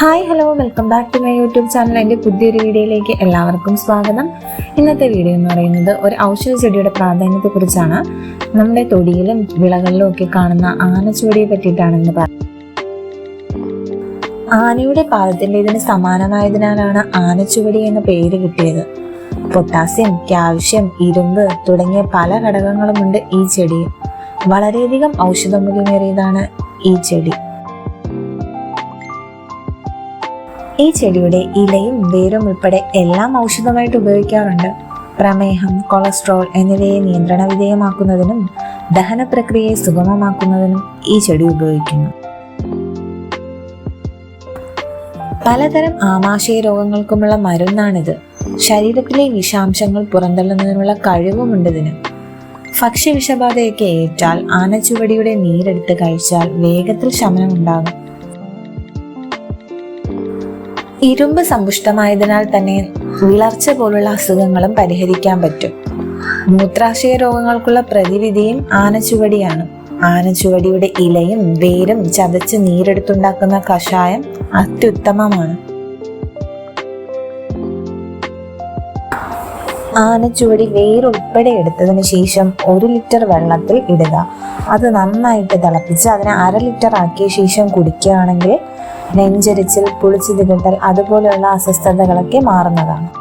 Hi hello welcome back to my YouTube channel. എന്റെ പുതിയൊരു വീഡിയോയിലേക്ക് എല്ലാവർക്കും സ്വാഗതം. ഇന്നത്തെ വീഡിയോ എന്ന് പറയുന്നത് ഒരു ഔഷധ ചെടിയുടെ പ്രാധാന്യത്തെക്കുറിച്ചാണ്. നമ്മുടെ തൊടിയിലും വിളകളിലും ഒക്കെ കാണുന്ന ആനച്ചുവടിയെ പറ്റിയിട്ടാണെന്ന് പറയുന്നത് ആനയുടെ പാദത്തിന്റെ ഇതിന് സമാനമായതിനാലാണ് ആനച്ചുവടി എന്ന പേര് കിട്ടിയത്. പൊട്ടാസ്യം കാൽഷ്യം ഇരുമ്പ് തുടങ്ങിയ പല ഘടകങ്ങളുമുണ്ട് ഈ ചെടിയിൽ. വളരെയധികം ഔഷധമൂല്യമേറിയതാണ് ഈ ചെടി. ഈ ചെടിയുടെ ഇലയും വേരും ഉൾപ്പെടെ എല്ലാം ഔഷധമായിട്ട് ഉപയോഗിക്കാറുണ്ട്. പ്രമേഹം കൊളസ്ട്രോൾ എന്നിവയെ നിയന്ത്രണ വിധേയമാക്കുന്നതിനും ദഹന പ്രക്രിയയെ സുഗമമാക്കുന്നതിനും ഈ ചെടി ഉപയോഗിക്കുന്നു. പലതരം ആമാശയ രോഗങ്ങൾക്കുമുള്ള മരുന്നാണിത്. ശരീരത്തിലെ വിഷാംശങ്ങൾ പുറന്തള്ളുന്നതിനുള്ള കഴിവുമുണ്ട് ഇതിന്. ഭക്ഷ്യവിഷബാധയൊക്കെ ഏറ്റാൽ ആനച്ചുവടിയുടെ നീരെടുത്ത് കഴിച്ചാൽ വേഗത്തിൽ ശമനമുണ്ടാകും. ഇരുമ്പ് സമ്പുഷ്ടമായതിനാൽ തന്നെ വിളർച്ച പോലുള്ള അസുഖങ്ങളും പരിഹരിക്കാൻ പറ്റും. മൂത്രാശയ രോഗങ്ങൾക്കുള്ള പ്രതിവിധിയും ആനച്ചുവടിയാണ്. ആനച്ചുവടിയുടെ ഇലയും വേരും ചതച്ച് നീരെടുത്തുണ്ടാക്കുന്ന കഷായം അത്യുത്തമമാണ്. ആനച്ചുവടി വേരുൾപ്പെടെ എടുത്തതിന് ശേഷം ഒരു ലിറ്റർ വെള്ളത്തിൽ ഇടുക. അത് നന്നായിട്ട് തിളപ്പിച്ച് അതിനെ അര ലിറ്റർ ആക്കിയ ശേഷം കുടിക്കുകയാണെങ്കിൽ നെഞ്ചരിച്ചിൽ പുളിച്ചു തികട്ടൽ അതുപോലെയുള്ള അസ്വസ്ഥതകളൊക്കെ മാറുന്നതാണ്.